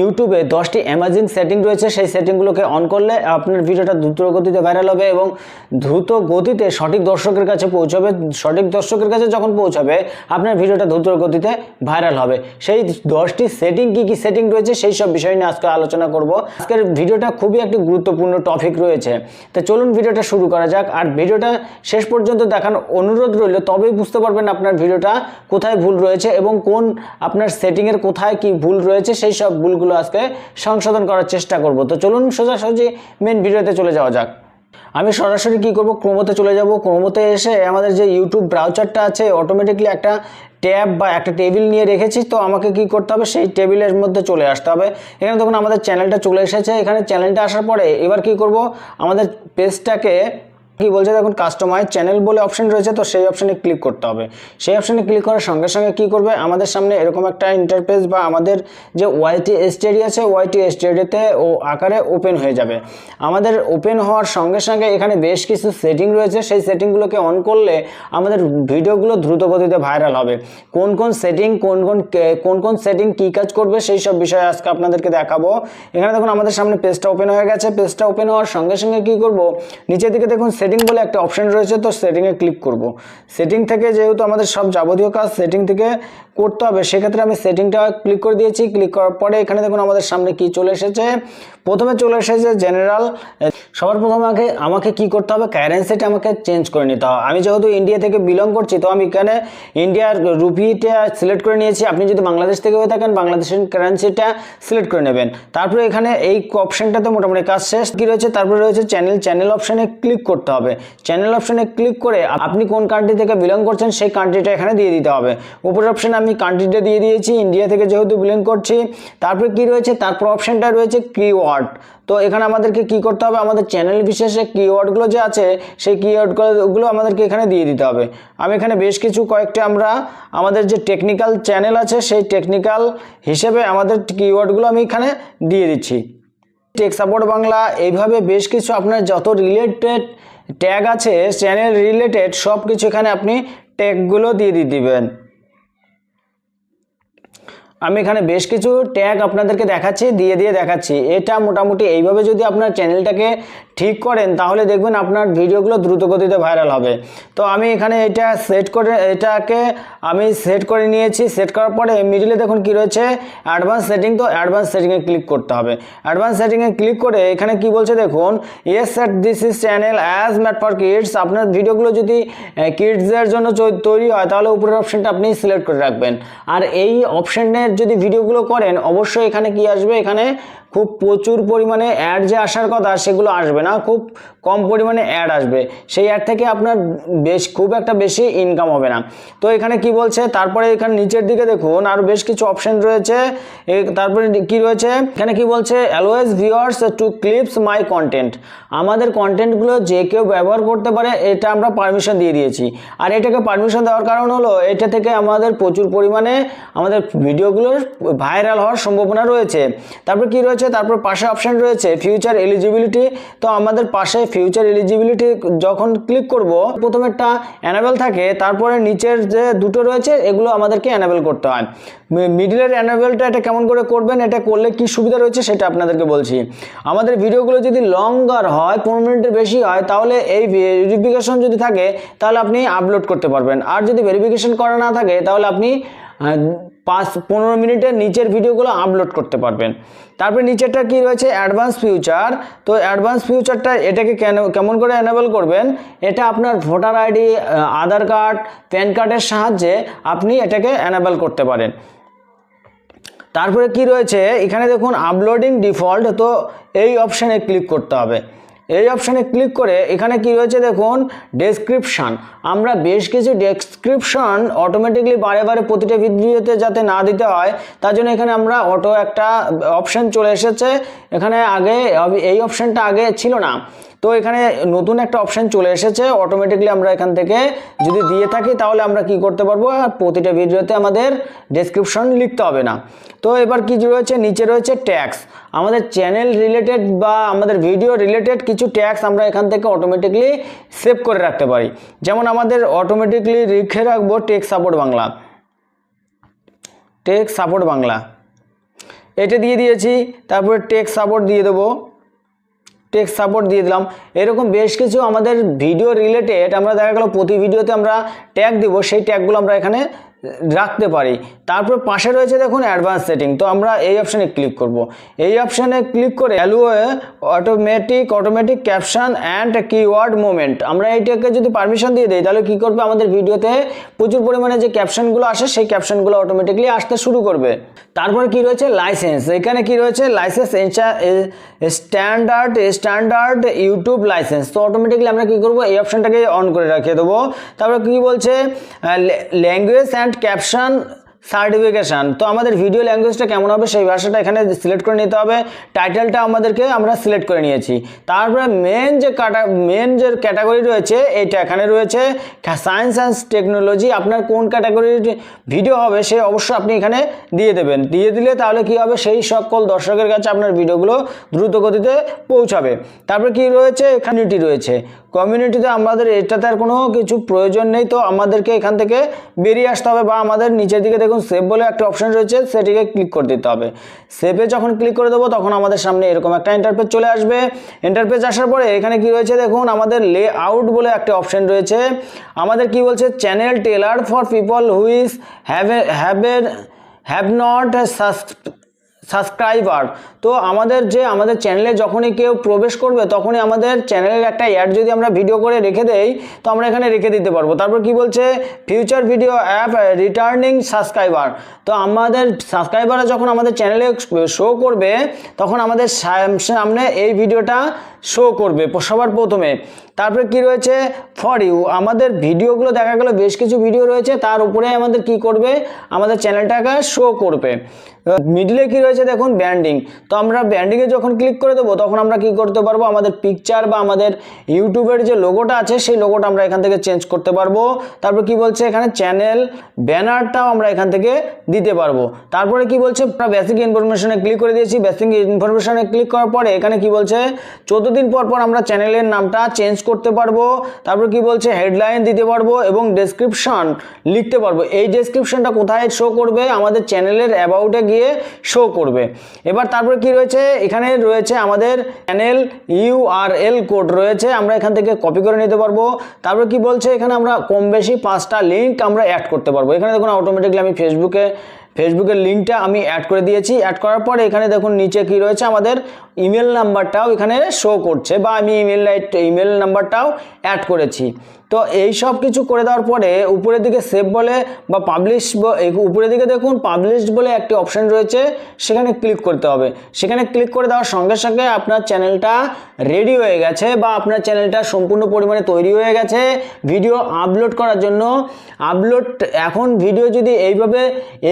ইউটিউবে দশটি amazing setting রয়েছে, সেই সেটিংগুলোকে অন করলে আপনার ভিডিওটা দ্রুত গতিতে ভাইরাল হবে এবং দ্রুত গতিতে সঠিক দর্শকের কাছে পৌঁছাবে। সঠিক দর্শকের কাছে যখন পৌঁছাবে, আপনার ভিডিওটা দ্রুত গতিতে ভাইরাল হবে। সেই দশটি সেটিং কি কি সেটিং রয়েছে, সেই সব বিষয় নিয়ে আজকে আলোচনা করব। আজকের ভিডিওটা খুবই একটি গুরুত্বপূর্ণ টপিক রয়েছে। তো চলুন ভিডিওটা শুরু করা যাক। আর ভিডিওটা শেষ পর্যন্ত দেখানোর অনুরোধ রইল, তবেই বুঝতে পারবেন আপনার ভিডিওটা কোথায় ভুল রয়েছে এবং কোন আপনার সেটিংয়ের কোথায় কি ভুল রয়েছে, সেই সব ভুলগুলো আজকে সংশোধন করার চেষ্টা করব। তো চলুন সোজাসুজি মেন ভিডিওতে চলে যাওয়া যাক। আমি সরাসরি কি করব? ক্রোমোতে চলে যাব। ক্রোমোতে এসে আমাদের যে ইউটিউব ব্রাউজারটা আছে অটোমেটিকলি একটা ট্যাব বা একটা টেবিল নিয়ে রেখেছি। তো আমাকে কি করতে হবে? সেই টেবিলের মধ্যে চলে আসতে হবে। এখানে তখন আমাদের চ্যানেলটা চলে এসেছে। এখানে চ্যানেলটা আসার পরে এবার কি করব? আমাদের পেজটাকে কি বলছে দেখুন কাস্টমাইজ চ্যানেল বলে অপশন রয়েছে, তো সেই অপশনে ক্লিক করতে হবে। সেই অপশনে ক্লিক করার সঙ্গে সঙ্গে কি করবে? আমাদের সামনে এরকম একটা ইন্টারফেস বা আমাদের যে ওয়াইটি এসটিডি আছে ওয়াইটি এসটিডিতে ও আকারে ওপেন হয়ে যাবে। আমাদের ওপেন হওয়ার সঙ্গে সঙ্গে এখানে বেশ কিছু সেটিং রয়েছে, সেই সেটিংগুলোকে অন করলে আমাদের ভিডিওগুলো দ্রুত গতিতে ভাইরাল হবে। কোন কোন সেটিং কোন কোন কোন কোন সেটিং কী কাজ করবে, সেই সব বিষয়ে আজকে আপনাদেরকে দেখাবো। এখানে দেখুন, আমাদের সামনে পেজটা ওপেন হয়ে গেছে। পেজটা ওপেন হওয়ার সঙ্গে সঙ্গে কী করব? নিচের দিকে দেখুন সেটিং বলে একটা অপশন রয়েছে, তো সেটিংয়ে ক্লিক করব। সেটিং থেকে যেহেতু আমাদের সব যাবতীয় কাজ সেটিং থেকে করতে হবে, সেক্ষেত্রে আমি সেটিংটা ক্লিক করে দিয়েছি। ক্লিক করার পরে এখানে দেখুন আমাদের সামনে কি চলে এসেছে। প্রথমে চলে এসেছে জেনারেল সবার প্রথমে আগে আমাকে কি করতে হবে? কারেন্সিটা আমাকে চেঞ্জ করে নিতে হবে। আমি যেহেতু ইন্ডিয়া থেকে বিলং করছি, তো আমি এখানে ইন্ডিয়ার রুপিটা সিলেক্ট করে নিয়েছি। আপনি যদি বাংলাদেশ থেকে হয়ে থাকেন, বাংলাদেশের কারেন্সিটা সিলেক্ট করে নেবেন। তারপরে এখানে এই অপশনটাতে মোটামুটি কাজ শেষ। কী রয়েছে? তারপরে রয়েছে চ্যানেল চ্যানেল অপশানে ক্লিক করতে হবে। চ্যানেল অপশানে ক্লিক করে আপনি কোন কান্ট্রি থেকে বিলং করছেন সেই কান্ট্রিটা এখানে দিয়ে দিতে হবে। উপরের অপশানে আমি কান্ট্রিটা দিয়ে দিয়েছি ইন্ডিয়া থেকে যেহেতু বিলং করছি, তারপরে কি রয়েছে? তারপর অপশানটা রয়েছে কিওয়ার্ড তো এখানে আমাদেরকে কি করতে হবে? আমাদের চ্যানেল বিশেষে কিওয়ার্ডগুলো যে আছে, সেই কিওয়ার্ডগুলো আমাদেরকে এখানে দিয়ে দিতে হবে। আমি এখানে বেশ কিছু কয়েকটা আমরা, আমাদের যে টেকনিক্যাল চ্যানেল আছে, সেই টেকনিক্যাল হিসেবে আমাদের কিওয়ার্ডগুলো আমি এখানে দিয়ে দিচ্ছি। টেক সাপোর্ট বাংলা এইভাবে বেশ কিছু আপনার যত রিলেটেড ট্যাগ আছে চ্যানেল রিলেটেড সব কিছু এখানে আপনি ট্যাগগুলো দিয়ে দিয়ে দিবেন। আমি এখানে বেশ কিছু ট্যাগ আপনাদেরকে দেখাচ্ছি, দিয়ে দিয়ে দেখাচ্ছি। এটা মোটামুটি এইভাবে যদি আপনার চ্যানেলটাকে ঠিক করেন, তাহলে দেখবেন আপনার ভিডিওগুলো দ্রুতগতিতে ভাইরাল হবে। তো আমি এখানে এটা সেট করে, এটাকে আমি সেট করে নিয়েছি। সেট করার পরে মিডিলে দেখুন কি রয়েছে অ্যাডভান্স সেটিং তো অ্যাডভান্স সেটিংয়ে ক্লিক করতে হবে। অ্যাডভান্স সেটিংয়ে ক্লিক করে এখানে কি বলছে দেখুন yes set this is channel as made for kids আপনার ভিডিওগুলো যদি কিডসদের জন্য তৈরি হয়, তাহলে উপরের অপশনটা আপনি সিলেক্ট করে রাখবেন। আর এই অপশনের যদি ভিডিওগুলো করেন অবশ্যই এখানে কি আসবে? এখানে খুব প্রচুর পরিমাণে অ্যাড যে আসার কথা সেগুলো আসবে না, খুব কম পরিমাণে অ্যাড আসবে। সেই অ্যাড থেকে আপনার বেশ, খুব একটা বেশি ইনকাম হবে না। তো এখানে কি বলছে? তারপরে এখানে নিচের দিকে দেখুন, আর বেশ কিছু অপশন রয়েছে। তারপরে কি রয়েছে? এখানে কি বলছে? Allows viewers to clips my content আমাদের কন্টেন্টগুলো যে কেউ ব্যবহার করতে পারে, এটা আমরা পারমিশন দিয়ে দিয়েছি। আর এটাকে পারমিশন দেওয়ার কারণ হলো, এটা থেকে আমাদের প্রচুর পরিমাণে আমাদের ভিডিওগুলোর ভাইরাল হওয়ার সম্ভাবনা রয়েছে। তারপর কি রয়েছে? তারপর পাশে অপশান রয়েছে ফিউচার এলিজিবিলিটি তো আমাদের পাশে ফিউচার এলিজিবিলিটি যখন ক্লিক করব, প্রথমে একটা অ্যানাবেল থাকে, তারপরে নিচের যে দুটো রয়েছে, এগুলো আমাদেরকে অ্যানাবেল করতে হয়। মিডিলের অ্যানাবেলটা এটা কেমন করে করবেন, এটা করলে কি সুবিধা রয়েছে সেটা আপনাদেরকে বলছি। আমাদের ভিডিওগুলো যদি লঙ্গার হয়, পনেরো মিনিটের বেশি হয়, তাহলে এই ভেরিফিকেশন যদি থাকে, তাহলে আপনি আপলোড করতে পারবেন। আর যদি ভেরিফিকেশন করা না থাকে, তাহলে আপনি পাঁচ পনেরো মিনিটের নিচের ভিডিওগুলো আপলোড করতে পারবেন। তারপরে নিচেরটা কি রয়েছে? অ্যাডভান্স ফিউচার তো অ্যাডভান্স ফিউচারটা এটাকে কেন, কেমন করে অ্যানেবল করবেন? এটা আপনার voter ID Aadhaar card, PAN কার্ডের সাহায্যে আপনি এটাকে অ্যানেবল করতে পারেন। তারপরে কি রয়েছে? এখানে দেখুন আপলোডিং ডিফল্ট তো এই অপশানে ক্লিক করতে হবে। এই অপশানে ক্লিক করে এখানে কি রয়েছে দেখুন ডেসক্রিপশান আমরা বেশ কিছু ডেসক্রিপশান অটোমেটিকলি বারে বারে প্রতিটা ভিডিওতে যাতে না দিতে হয়, তার জন্য এখানে আমরা অটো একটা অপশান চলে এসেছে। এখানে আগে, এই অপশানটা আগে ছিল না। তো এখানে নতুন একটা অপশান চলে এসেছে। অটোমেটিকলি আমরা এখান থেকে যদি দিয়ে থাকি, তাহলে আমরা কি করতে পারব? প্রতিটা ভিডিওতে আমাদের ডেসক্রিপশন লিখতে হবে না। তো এবার কি রয়েছে? নিচে রয়েছে ট্যাক্স আমাদের চ্যানেল রিলেটেড বা আমাদের ভিডিও রিলেটেড কিছু ট্যাক্স আমরা এখান থেকে অটোমেটিকলি সেভ করে রাখতে পারি। যেমন আমাদের অটোমেটিকলি লিখে রাখব tech support Bangla tech support Bangla এটা দিয়ে দিয়েছি, তারপরে টেক সাপোর্ট দিয়ে দেবো। টেক সাপোর্ট দিয়ে দিলাম। এরকম বেশ কিছু আমাদের ভিডিও রিলেটেড আমরা দেখা গেলো, প্রতি ভিডিওতে আমরা ট্যাগ দিব। সেই ট্যাগগুলো আমরা এখানে রাখতে পারি। তারপর পাশে রয়েছে দেখুন অ্যাডভান্স সেটিং তো আমরা এই অপশানে ক্লিক করব। এই অপশানে ক্লিক করে allow automatic automatic caption and keyword movement আমরা এইটাকে যদি পারমিশন দিয়ে দিই, তাহলে কী করবে আমাদের ভিডিওতে? প্রচুর পরিমাণে যে ক্যাপশনগুলো আসে, সেই ক্যাপশনগুলো অটোমেটিকলি আসতে শুরু করবে। তারপরে কি রয়েছে? লাইসেন্স এখানে কি রয়েছে? License standard standard YouTube license তো অটোমেটিকলি আমরা কি করব? এই অপশনটাকে অন করে রেখে দেবো। তারপরে কি বলছে? ল্যাঙ্গুয়েজ অ্যান্ড ক্যাপশন সার্টিফিকেশান তো আমাদের ভিডিও ল্যাঙ্গুয়েজটা কেমন হবে সেই ভাষাটা এখানে সিলেক্ট করে নিতে হবে। টাইটেলটা আমাদেরকে আমরা সিলেক্ট করে নিয়েছি। তারপরে মেন যে কাটা মেন যে ক্যাটাগরি রয়েছে এইটা এখানে রয়েছে। সায়েন্স অ্যান্ড টেকনোলজি আপনার কোন ক্যাটাগরির ভিডিও হবে, সে অবশ্যই আপনি এখানে দিয়ে দেবেন। দিয়ে দিলে তাহলে কি হবে? সেই সকল দর্শকের কাছে আপনার ভিডিওগুলো দ্রুত গতিতে পৌঁছাবে। তারপরে কি রয়েছে? কমিউনিটি রয়েছে। কমিউনিটিতে আমাদের এটাতে আর কোনো কিছু প্রয়োজন নেই, তো আমাদেরকে এখান থেকে বেরিয়ে আসতে হবে বা আমাদের নিচের দিকে দেখুন সেভ বলে একটা অপশন রয়েছে, সেটিকে ক্লিক করে দিতে হবে। সেভে যখন ক্লিক করে দেবো, তখন আমাদের সামনে এরকম একটা ইন্টারপেজ চলে আসবে। ইন্টারপেজ আসার পরে এখানে কি রয়েছে দেখুন, আমাদের লে আউট বলে একটা অপশন রয়েছে। আমাদের কি বলছে channel trailer for people who have have have not subscriber তো আমাদের যে, আমাদের চ্যানেলে যখনই কেউ প্রবেশ করবে, তখনই আমাদের চ্যানেলের একটা অ্যাড যদি আমরা ভিডিও করে রেখে দেই, তো আমরা এখানে রেখে দিতে পারব। তারপর কি বলছে? Future video app returning subscriber তো আমাদের সাবস্ক্রাইবাররা যখন আমাদের চ্যানেলে শো করবে, তখন আমাদের সাম- সামনে এই ভিডিওটা শো করবে, সবার প্রথমে। তারপরে কি রয়েছে? ফর ইউ আমাদের ভিডিওগুলো দেখা গেল, বেশ কিছু ভিডিও রয়েছে, তার উপরে আমাদের কি করবে? আমাদের চ্যানেলটাকে শো করবে। মিডলে কি রয়েছে দেখুন ব্যান্ডিং তো আমরা ব্যান্ডিংয়ে যখন ক্লিক করে দেবো, তখন আমরা কি করতে পারব? আমাদের পিকচার বা আমাদের ইউটিউবের যে লোগোটা আছে, সেই লোগোটা আমরা এখান থেকে চেঞ্জ করতে পারব। তারপর কি বলছে এখানে? চ্যানেল ব্যানারটাও আমরা এখান থেকে দিতে পারব। তারপরে কি বলছে? বেসিক ইনফরমেশনে ক্লিক করে দিয়েছি। বেসিক ইনফরমেশনে ক্লিক করার পরে এখানে কি বলছে? চোদ্দ দিন পর পর আমরা চ্যানেলের নামটা চেঞ্জ করতে পারব, তারপর কি বলছে হেডলাইন দিতে পারব এবং ডেসক্রিপশন লিখতে পারব। এই ডেসক্রিপশনটা কোথায় শো করবে? আমাদের চ্যানেলের অ্যাবাউটে গিয়ে শো করবে। এবার তারপরে কি রয়েছে? এখানে রয়েছে আমাদের চ্যানেল ইউআরএল কোড রয়েছে, আমরা এখান থেকে কপি করে নিতে পারব। তারপর কি বলছে? এখানে আমরা কম বেশি পাঁচটা লিঙ্ক আমরা অ্যাড করতে পারব। এখানে দেখুন অটোমেটিকলি আমি ফেসবুকে ফেসবুকের লিঙ্কটা আমি অ্যাড করে দিয়েছি। অ্যাড করার পরে এখানে দেখুন নিচে কি রয়েছে আমাদের ইমেল নাম্বারটাও এখানে শো করছে বা আমি ইমেল ইমেল নাম্বারটাও অ্যাড করেছি। তো এই সব কিছু করে দেওয়ার পরে উপরের দিকে সেভ বলে বা পাবলিশ উপরের দিকে দেখুন পাবলিশড বলে একটি অপশন রয়েছে, সেখানে ক্লিক করতে হবে। সেখানে ক্লিক করে দেওয়ার সঙ্গে সঙ্গে আপনার চ্যানেলটা রেডি হয়ে গেছে বা আপনার চ্যানেলটা সম্পূর্ণ পরিমাণে তৈরি হয়ে গেছে। ভিডিও আপলোড করার জন্য আপলোড এখন ভিডিও যদি এইভাবে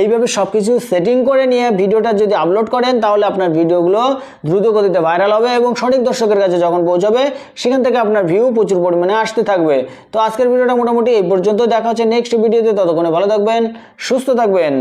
এইভাবে সব কিছু সেটিং করে নিয়ে ভিডিওটা যদি আপলোড করেন, তাহলে আপনার ভিডিওগুলো দ্রুত গতিতে ভাইরাল হবে এবং সঠিক দর্শকের কাছে যখন পৌঁছাবে, সেখান থেকে আপনার ভিউ প্রচুর পরিমাণে আসতে থাকবে। তো আজকের ভিডিওটা মোটামুটি এই পর্যন্ত দেখা হচ্ছে নেক্সট ভিডিওতে ততক্ষণে ভালো থাকবেন, সুস্থ থাকবেন।